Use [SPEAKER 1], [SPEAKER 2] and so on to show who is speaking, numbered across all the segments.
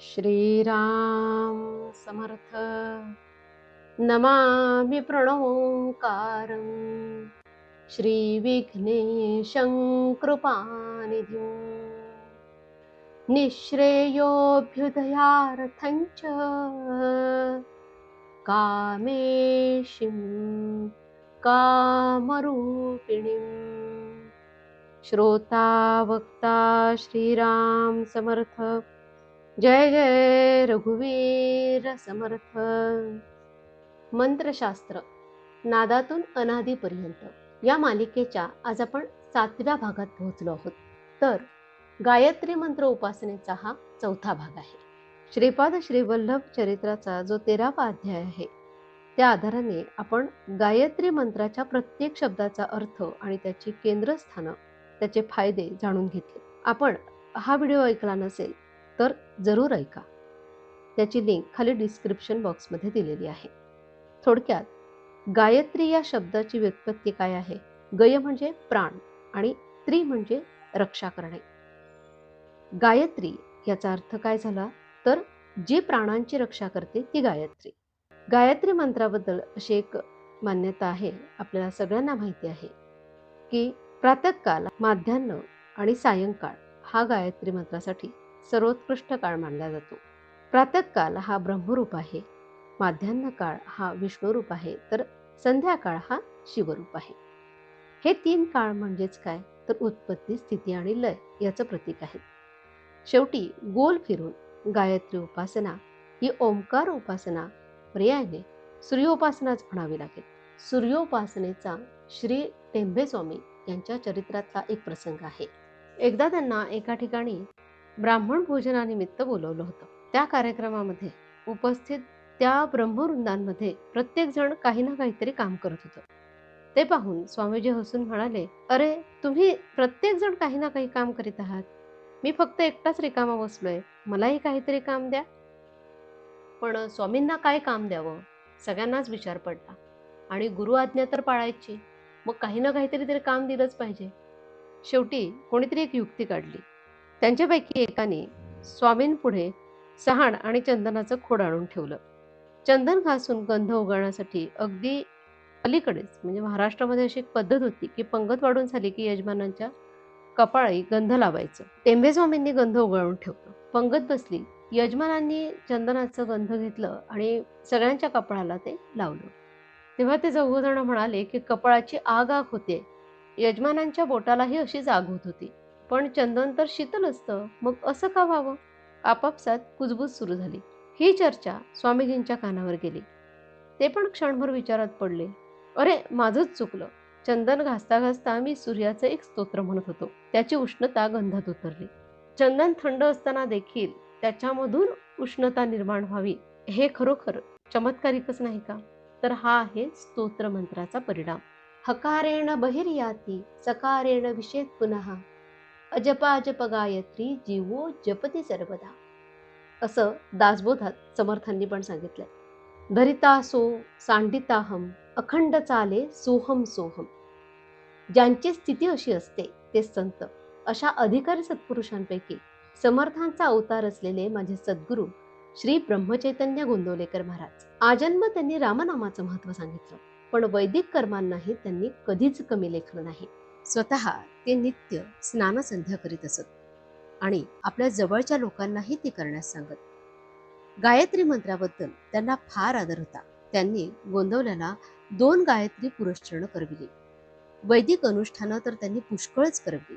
[SPEAKER 1] श्रीराम समर्थ। नमामि प्रणवोङ्कारं श्रीविघ्नेशं कृपानिधिं। निःश्रेयोऽभ्युदयार्थं च कामेशिं कामरूपिणीम् श्रोता वक्ता श्रीराम समर्थ जय जय रघुवीर समर्थ. मंत्रशास्त्र. नादातून अनादीपर्यंत. या मालिकेच्या आज आपण सातव्या भागात पोहोचलो आहोत. तर गायत्री मंत्र उपासनेचा हा चौथा भाग आहे. श्रीपाद श्री वल्लभ चरित्राचा जो तेरावा अध्याय आहे त्या आधाराने आपण गायत्री मंत्राच्या प्रत्येक शब्दाचा अर्थ आणि त्याची केंद्रस्थानं त्याचे फायदे जाणून घेतले. आपण हा व्हिडिओ ऐकला नसेल तर जरूर ऐका. त्याची लिंक खाली डिस्क्रिप्शन बॉक्समध्ये दिलेली आहे. थोडक्यात गायत्री या शब्दाची व्युत्पत्ती काय आहे? गय म्हणजे प्राण आणि त्री म्हणजे रक्षा करणे. गायत्री याचा अर्थ काय झाला? तर जी प्राणांची रक्षा करते ती गायत्री. गायत्री मंत्राबद्दल अशी एक मान्यता आहे आपल्याला सगळ्यांना माहिती आहे की प्रातःकाल माध्यान्ह आणि सायंकाळ हा गायत्री मंत्रासाठी सर्वोत्कृष्ट काळ मानला जातो. प्रातःकाल हा ब्रह्मरूप आहे. माध्यान्ह काळ हा विष्णुरूप आहे. तर संध्याकाळ हा शिवरूप आहे. हे तीन काळ म्हणजेच काय? तर उत्पत्ती स्थिती आणि लय याचं प्रतीक आहे. शेवटी गोल फिरून गायत्री उपासना ही ओंकार उपासना पर्यायाने सूर्योपासनाच म्हणावी लागेल. सूर्योपासनेचा श्री टेंबे स्वामी यांच्या चरित्रातला एक प्रसंग आहे. एकदा त्यांना एका ठिकाणी ब्राह्मण भोजनानिमित्त बोलवलं होतं. त्या कार्यक्रमामध्ये उपस्थित त्या ब्रह्मवृंदांमध्ये प्रत्येक जण काही ना काहीतरी काम करत होतं. ते पाहून स्वामीजी हसून म्हणाले अरे तुम्ही प्रत्येक जण काही ना काही काम करीत आहात. मी फक्त एकटाच रिकामा बसलोय. मलाही काहीतरी काम द्या. पण स्वामींना काय काम द्यावं? सगळ्यांनाच विचार पडला. आणि गुरु आज्ञा तर पाळायची. मग काही ना काहीतरी तरी काम दिलंच पाहिजे. शेवटी कोणीतरी एक युक्ती काढली. त्यांच्यापैकी एकाने स्वामींपुढे सहाण आणि चंदनाचं खोड आणून ठेवलं. चंदन घासून गंध उगाळण्यासाठी अगदी अलीकडेच म्हणजे महाराष्ट्रामध्ये अशी एक पद्धत होती की पंगत वाढून झाली की यजमानांच्या कपाळी गंध लावायचं. टेंबे स्वामींनी गंध उगाळून ठेवलं. पंगत बसली यजमानांनी चंदनाचं गंध घेतलं आणि सगळ्यांच्या कपाळाला ते लावलं. तेव्हा ते चौघजण म्हणाले की कपाळाची आग आग होते. यजमानांच्या बोटालाही अशीच आग होत होती. पण चंदन तर शीतल असतं. मग असं का व्हावं? आपापसात कुजबूज सुरू झाली. ही चर्चा स्वामीजींच्या कानावर गेली. ते पण क्षणभर विचारात पडले. अरे माझंच चुकलं. चंदन घासता घासता मी सूर्याचं एक स्तोत्र म्हणत होतो. त्याची उष्णता गंधात उतरली. चंदन थंड असताना देखील त्याच्यामधून उष्णता निर्माण व्हावी हे खरोखर चमत्कारिकच नाही का? तर हा आहे स्तोत्र मंत्राचा परिणाम. हकारेण बहिर्याती सकारेण विषेत पुनः अजपाजप गायत्री जीवो जपती सर्वदा. असं दासबोधात समर्थांनी पण सांगितलंय. धरिता सो सांडिताहम अखंड चाले सोहम सोहम. ज्यांची स्थिती अशी असते ते संत. अशा अधिकारी सत्पुरुषांपैकी समर्थांचा अवतार असलेले माझे सद्गुरू श्री ब्रह्मचैतन्य गोंदवलेकर महाराज. आजन्म त्यांनी रामनामाचं महत्त्व सांगितलं पण वैदिक कर्मांनाही त्यांनी कधीच कमी लेखलं नाही. स्वतः ते नित्य स्नानसंध्या करीत असत आणि आपल्या जवळच्या लोकांनाही ते करण्यास सांगत. गायत्री मंत्राबद्दल त्यांना फार आदर होता. त्यांनी गोंदवल्याला दोन गायत्री पुरस्चरण करविली. वैदिक अनुष्ठानं तर त्यांनी पुष्कळच करविली.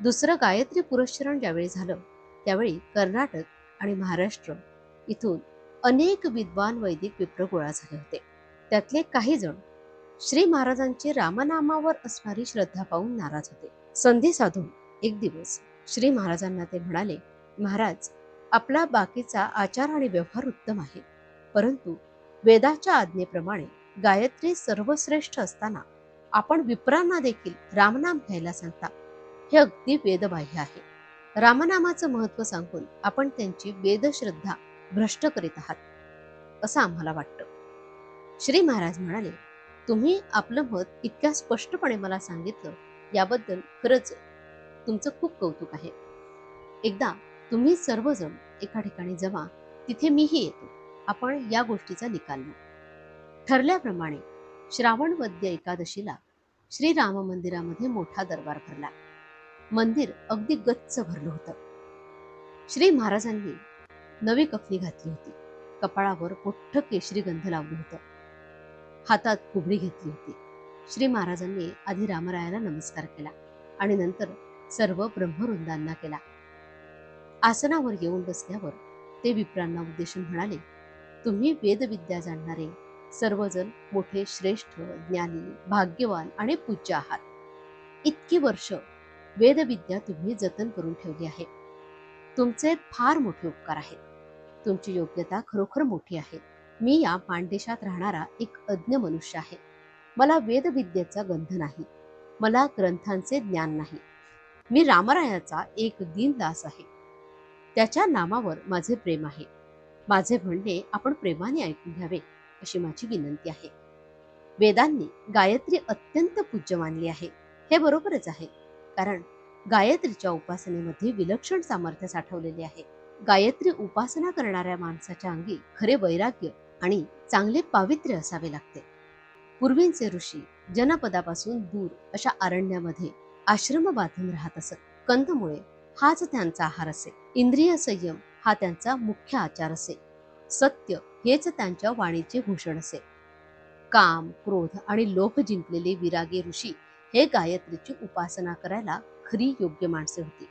[SPEAKER 1] दुसरं गायत्री पुरस्चरण ज्यावेळी झालं त्यावेळी कर्नाटक आणि महाराष्ट्र इथून अनेक विद्वान वैदिक विप्र गोळा झाले होते. त्यातले काही जण श्री महाराजांची रामनामावर असणारी श्रद्धा पाहून नाराज होते. संधी साधून एक दिवस श्री महाराजांना ते म्हणाले महाराज आपला बाकीचा आचार आणि व्यवहार उत्तम आहे. परंतु वेदाच्या आज्ञेप्रमाणे गायत्री सर्वश्रेष्ठ असताना आपण विप्रांना देखील रामनाम घ्यायला सांगता. हे अगदी वेदबाह्य आहे. रामनामाचं महत्त्व सांगून आपण त्यांची वेदश्रद्धा भ्रष्ट करीत आहात. असं आम्हाला वाटतं. श्री महाराज म्हणाले तुम्ही आपलं मत इतक्या स्पष्टपणे मला सांगितलं याबद्दल खरंच तुमचं खूप कौतुक आहे. एकदा तुम्ही सर्वजण एका ठिकाणी जमा तिथे मीही येतो. आपण या गोष्टीचा निकाल ठरल्याप्रमाणे श्रावण वद्य एकादशीला श्री राम मंदिरामध्ये मोठा दरबार भरला. मंदिर अगदी गच्च भरलं होतं. श्री महाराजांनी नवी कफनी घातली होती. कपाळावर मोठं केशरी गंध लावलं होतं. हातात कुबडी घेतली होती. श्री महाराजांनी आधी रामरायाला नमस्कार केला आणि नंतर सर्व ब्रह्मवृंदांना केला. आसनावर येऊन बसल्यावर ते विप्रांना उद्देशून म्हणाले तुम्ही वेदविद्या जाणणारे सर्वजण मोठे श्रेष्ठ ज्ञानी भाग्यवान आणि पूज्य आहात. इतकी वर्ष वेदविद्या तुम्ही जतन करून ठेवली आहे. तुमचे फार मोठे उपकार आहेत. तुमची योग्यता खरोखर मोठी आहे. मी या मानदेशात राहणारा एक अज्ञ मनुष्य आहे. मला वेदविद्येचा गंध नाही. मला ग्रंथांचे ज्ञान नाही. मी रामरायाचा एक दीनदास आहे. त्याच्या नामावर माझे प्रेम आहे. माझे म्हणणे आपण प्रेमाने ऐकून घ्यावे अशी माझी विनंती आहे. वेदांनी गायत्री अत्यंत पूज्य मानली आहे. हे बरोबरच आहे. कारण गायत्रीच्या उपासनेमध्ये विलक्षण सामर्थ्य साठवलेले आहे. गायत्री उपासना करणाऱ्या माणसाच्या अंगी खरे वैराग्य आणि चांगले पावित्र्य असावे लागते. पूर्वींचे ऋषी जनपदापासून दूर अशा अरण्यामध्ये आश्रम बांधून राहत असत. कंदमुळे हाच त्यांचा आहार असे. इंद्रिय संयम हा त्यांचा मुख्य आचार असे. सत्य हेच त्यांच्या वाणीचे भूषण असे. काम क्रोध आणि लोभ जिंकलेले विरागे ऋषी हे गायत्रीची उपासना करायला खरी योग्य माणसे होती.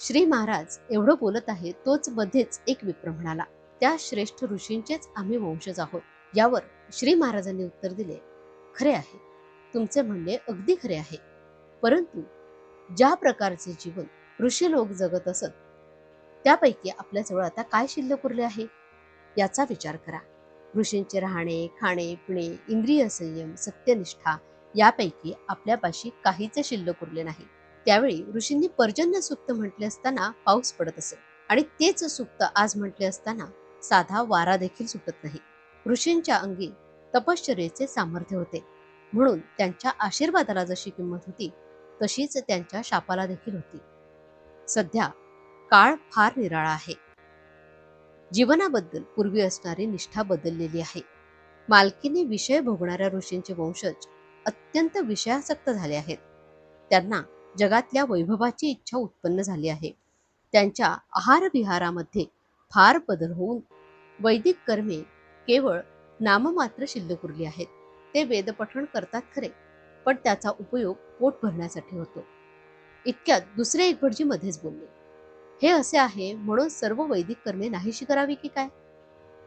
[SPEAKER 1] श्री महाराज एवढं बोलत आहे तोच मध्येच एक विप्र म्हणाला. त्या श्रेष्ठ ऋषींचेच आम्ही वंशज आहोत यावर श्री महाराजांनी उत्तर दिले. खरे आहे. तुमचे म्हणणे अगदी खरे आहे. परंतु ज्या प्रकारचे जीवन ऋषी लोक जगत असत त्यापैकी आपल्याजवळ आता काय शिल्लक उरले आहे? याचा विचार करा. ऋषींचे राहणे खाणे पिणे इंद्रिय संयम सत्यनिष्ठा यापैकी आपल्यापाशी काहीच शिल्लक उरले नाही. त्यावेळी ऋषींनी पर्जन्य सुक्त म्हटले असताना पाऊस पडत असे आणि तेच सुक्त आज म्हटले असताना साधा वारा देखील सुटत नाही. ऋषींच्या अंगी तपश्चर्येचे सामर्थ्य होते. म्हणून त्यांच्या आशीर्वादाला जशी किंमत होती तशीच त्यांच्या शापाला देखील होती. सध्या काळ फार निराळा आहे. जीवनाबद्दल पूर्वी असणारी निष्ठा बदललेली आहे. मालकीने विषय भोगणाऱ्या ऋषींचे वंशज अत्यंत विषयासक्त झाले आहेत. त्यांना जगातल्या वैभवाची इच्छा उत्पन्न झाली आहे. त्यांच्या आहार विहारामध्ये फार बदल होऊन वैदिक कर्मे केवळ नाममात्र शिल्लक उरली आहेत. ते वेदपठण करतात खरे पण त्याचा उपयोग पोट भरण्यासाठी होतो. इतक्यात दुसरे एकभटजी मध्येच बोलले हे असे आहे म्हणून सर्व वैदिक कर्मे नाहीशी करावी की काय?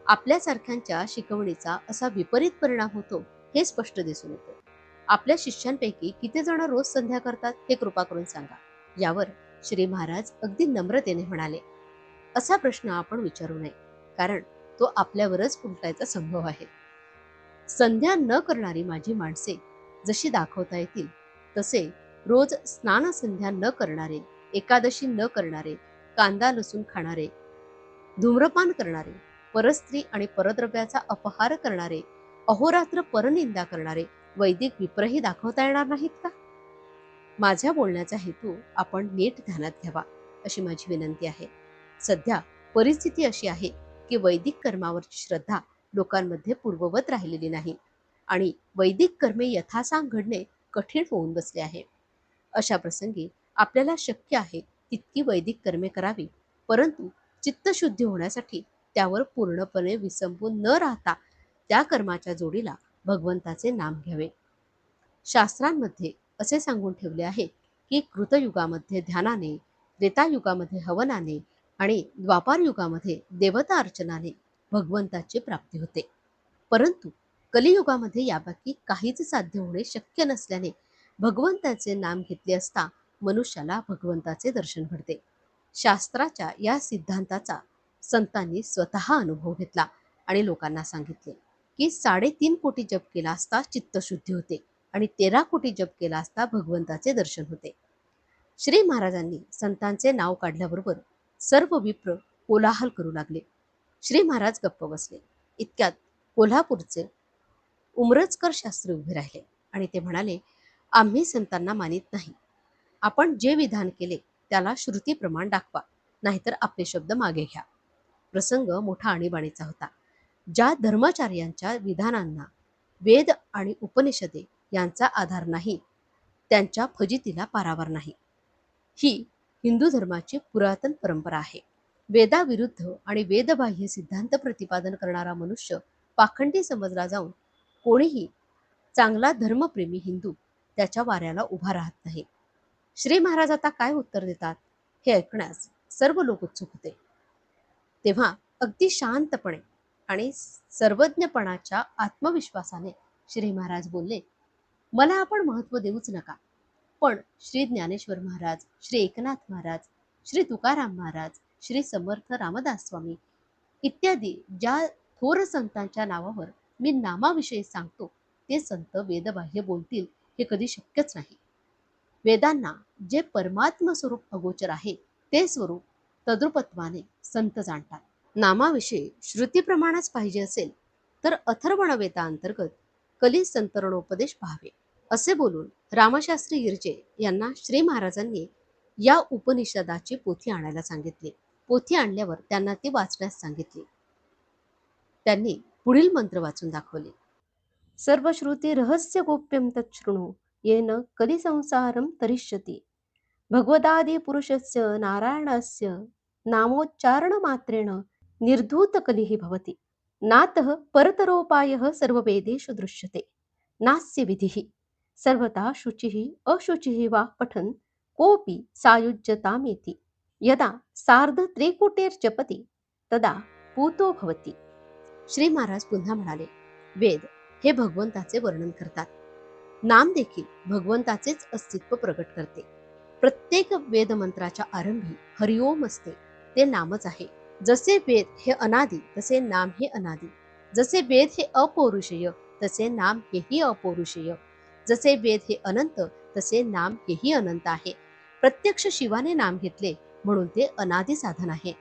[SPEAKER 1] आपल्यासारख्यांच्या शिकवणीचा असा विपरीत परिणाम होतो हे स्पष्ट दिसून येते. आपल्या शिष्यांपैकी किती जण रोज संध्या करतात हे कृपा करून सांगा. यावर श्री महाराज अगदी नम्रतेने म्हणाले. असा प्रश्न आपण विचारू नये. कारण तो आपल्यावरच उलटायचा संभव आहे. संध्या न करणारी माझी माणसे जशी दाखवता येतील तसे रोज स्नान संध्या न करणारे एकादशी न करणारे कांदा लसूण खाणारे धूम्रपान करणारे परस्त्री आणि परद्रव्याचा अपहार करणारे अहोरात्र परनिंदा करणारे वैदिक विप्रही दाखवता येणार नाहीत का? माझ्या बोलण्याचा हेतू आपण नीट ध्यानात घ्यावा अशी माझी विनंती आहे. सध्या परिस्थिती अशी आहे की वैदिक कर्मावरची श्रद्धा लोकांमध्ये पूर्ववत राहिलेली नाही आणि वैदिक कर्मे यथासांग घडणे कठीण होऊन बसले आहे. अशा प्रसंगी आपल्याला शक्य आहे तितकी वैदिक कर्मे करावी परंतु चित्तशुद्धी होण्यासाठी त्यावर पूर्णपणे विसंबून न राहता त्या कर्माच्या जोडीला भगवंताचे नाम घ्यावे. शास्त्रांमध्ये असे सांगून ठेवले आहे की कृतयुगामध्ये ध्यानाने त्रेतायुगामध्ये हवनाने आणि द्वापार युगामध्ये देवता अर्चनाने भगवंताची प्राप्ती होते. परंतु कलियुगामध्ये यापैकी काहीच साध्य होणे शक्य नसल्याने भगवंताचे नाम घेतले असता मनुष्याला भगवंताचे दर्शन घडते. शास्त्राच्या या सिद्धांताचा संतांनी स्वतः अनुभव घेतला आणि लोकांना सांगितले की साडेतीन कोटी जप केला असता चित्तशुद्धी होते आणि तेरा कोटी जप केला असता भगवंताचे दर्शन होते. श्री महाराजांनी संतांचे नाव काढल्याबरोबर सर्व विप्र कोलाहल करू लागले. श्री महाराज गप्प बसले. इतक्यात कोल्हापूरचे उमरजकर शास्त्री उभे राहिले आणि ते म्हणाले आम्ही संतांना मानित नाही. आपण जे विधान केले त्याला श्रुती प्रमाण दाखवा नाहीतर आपले शब्द मागे घ्या. प्रसंग मोठा आणीबाणीचा होता. ज्या धर्माचार्यांच्या विधानांना वेद आणि उपनिषदे यांचा आधार नाही त्यांच्या फजितीला पारावर नाही. ही हिंदू धर्माची पुरातन परंपरा आहे. वेदाविरुद्ध आणि वेदबाह्य सिद्धांत प्रतिपादन करणारा मनुष्य पाखंडी समजला जाऊन कोणीही चांगला धर्मप्रेमी हिंदू त्याच्या वाऱ्याला उभा राहत नाही. श्री महाराज आता काय उत्तर देतात हे ऐकण्यास सर्व लोक उत्सुक होते. तेव्हा अगदी शांतपणे आणि सर्वज्ञपणाच्या आत्मविश्वासाने श्री महाराज बोलले मला आपण महत्त्व देऊच नका. पण श्री ज्ञानेश्वर महाराज श्री एकनाथ महाराज श्री तुकाराम महाराज श्री समर्थ रामदास स्वामी इत्यादी ज्या थोर संतांच्या नावावर मी नामाविषयी सांगतो ते संत वेदबाह्य बोलतील हे कधी शक्यच नाही. वेदांना जे परमात्म स्वरूप अगोचर आहे ते स्वरूप तद्रुपत्वाने संत जाणतात. नामाविषयी श्रुतीप्रमाणच पाहिजे असेल तर अथर्वण वेदांतर्गत कली संतरणोपदेश पाहावे. असे बोलून रामशास्त्री गिरजे यांना श्री महाराजांनी या उपनिषदाची पोथी आणायला सांगितली. पोथी आणल्यावर त्यांना ती वाचण्यास सांगितली. त्यांनी पुढील मंत्र वाचून दाखवले. सर्व श्रुती रहस्य गोप्यम तच्छृणु येन कली संसारम तरिष्यति। भगवदादी पुरुषस्य नारायणस्य नामोच्चारण मात्रेण निर्धूत कलिः भवति। नातः परतरोपायः सर्ववेदेषु दृश्यते। नास्य विधिः सर्वथा शुचिः अशुचिः वा पठन् कोऽपि सायुज्यतामेति। यदा सार्धत्रिकुटेर्जपति तदा पूतो भवति। श्री महाराज पुन्हा म्हणाले वेद हे भगवंताचे वर्णन करतात. नाम देखील भगवंताचेच अस्तित्व प्रकट करते. प्रत्येक वेदमंत्राच्या आरंभी हरिओम असते ते नामच आहे. जसे वेद हे अनादी तसे नाम हे अनादी. जसे वेद हे अपौरुषेय तसे नाम हेही अपौरुषेय. जसे वेद हे अनंत तसे नाम हेही अनंत आहे. प्रत्यक्ष शिवाने नाम घेतले म्हणून ते अनादी साधन आहे.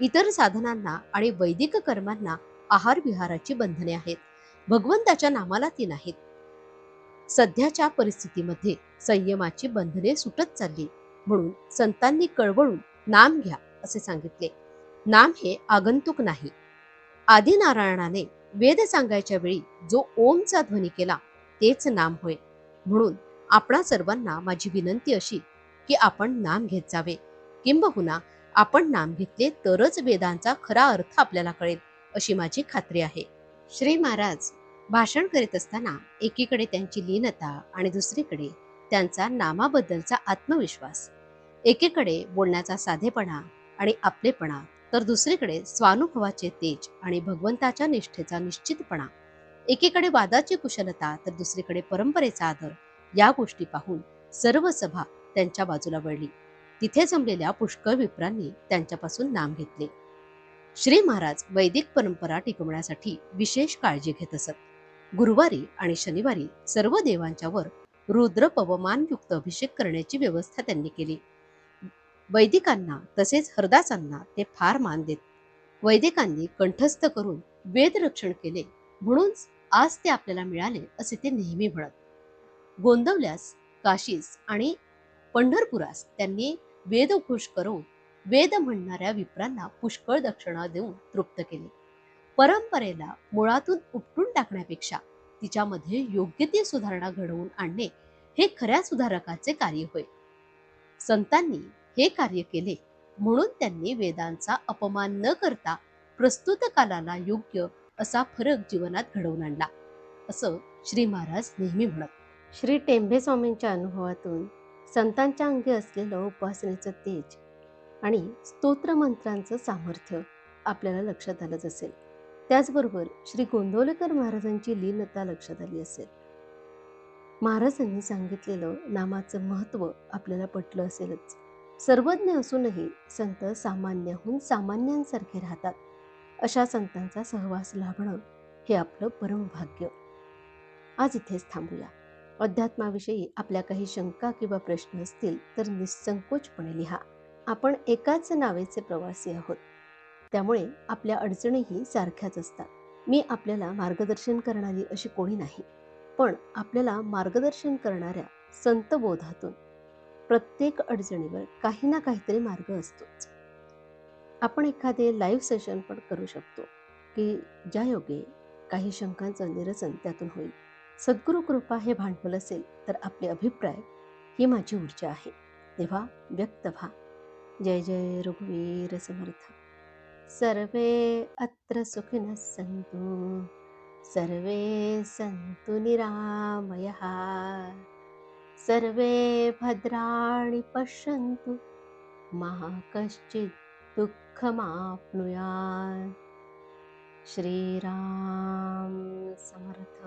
[SPEAKER 1] इतर साधनांना आणि वैदिक कर्मांना आहार विहाराची बंधने आहेत. भगवंताच्या नामाला ती नाहीत. सध्याच्या परिस्थितीमध्ये संयमाची बंधने सुटत चालली म्हणून संतांनी कळवळून नाम घ्या असे सांगितले. नाम हे आगंतुक नाही. आदिनारायणाने वेद सांगायच्या वेळी जो ओमचा ध्वनी केला तेच नाम होय. म्हणून आपणा सर्वांना माझी विनंती अशी की आपण नाम घेत जावे किंबहुना आपण नाम घेतले तरच वेदांचा खरा अर्थ आपल्याला कळेल अशी माझी खात्री आहे. श्री महाराज भाषण करीत असताना एकीकडे त्यांची लीनता आणि दुसरीकडे त्यांचा नामाबद्दलचा आत्मविश्वास. एकीकडे बोलण्याचा साधेपणा आणि आपलेपणा तर दुसरीकडे स्वानुभवाचे तेज आणि भगवंताच्या निष्ठेचा निश्चितपणा. एकीकडे वादाची कुशलता तर दुसरीकडे परंपरेचा आदर. या गोष्टी पाहून सर्व सभा त्यांच्या बाजूला वळली. तिथे जमलेल्या पुष्कळ विप्रांनी त्यांच्यापासून नाम घेतले. श्री महाराज वैदिक परंपरा टिकवण्यासाठी विशेष काळजी घेत असत. गुरुवारी आणि शनिवारी सर्व देवांच्या वर रुद्र पवमानयुक्त अभिषेक करण्याची व्यवस्था त्यांनी केली. वैदिकांना तसेच हरदासांना ते फार मान देत. वैदिकांनी कंठस्थ करून वेद रक्षण केले म्हणून आज ते आपल्याला मिळाले असे ते नेहमी म्हणत. गोंदवल्यास काशीस आणि पंढरपुरास त्यांनी वेदघोष करून वेद म्हणणाऱ्या विप्रांना पुष्कळ दक्षिणा देऊन तृप्त केले. परंपरेला मुळातून उपटून टाकण्यापेक्षा तिच्यामध्ये योग्य ती सुधारणा घडवून आणणे हे खऱ्या सुधारकाचे कार्य होय. संतांनी हे कार्य केले म्हणून त्यांनी वेदांचा अपमान न करता प्रस्तुत कालाला योग्य असा फरक जीवनात घडवून आणला. असं श्री महाराज नेहमी म्हणत. श्री टेंभे स्वामींच्या अनुभवातून संतांच्या अंगी असलेलं उपासनेचं तेज आणि स्तोत्रमंत्रांचं सामर्थ्य आपल्याला लक्षात आलंच असेल. त्याचबरोबर श्री गोंदवलेकर महाराजांची लीनता लक्षात आली असेल. महाराजांनी सांगितलेलं नामाचं महत्त्व आपल्याला पटलं असेलच. सर्वज्ञ असूनही संत सामान्याहून सामान्यांसारखे राहतात. अशा संतांचा सहवास लाभणं हे आपलं परमभाग्य आज इथेच थांबूया. अध्यात्माविषयी आपल्या काही शंका किंवा प्रश्न असतील तर निसंकोचपणे लिहा. आपण एकाच नावेचे प्रवासी आहोत. त्यामुळे आपल्या अडचणीही सारख्याच असतात. मी आपल्याला मार्गदर्शन करणारी अशी कोणी नाही. पण आपल्याला मार्गदर्शन करणाऱ्या संतबोधातून प्रत्येक अडचणीवर काही ना काहीतरी मार्ग असतोच. आपण एखादे लाईव्ह सेशन पण करू शकतो की ज्या योगे काही शंकांचं निरसन त्यातून होईल. सद्गुरू कृपा हे भांडवल असेल तर आपले अभिप्राय ही माझी ऊर्जा आहे. तेव्हा व्यक्त व्हा. जय जय रघुवीर समर्थ. सर्वे अत्र सुखिनः सन्तु। सर्वे सन्तु निरामयः। सर्वे भद्राणि पश्यन्तु। मा कश्चित् दुःखमाप्नुयात् श्रीराम समर्थ।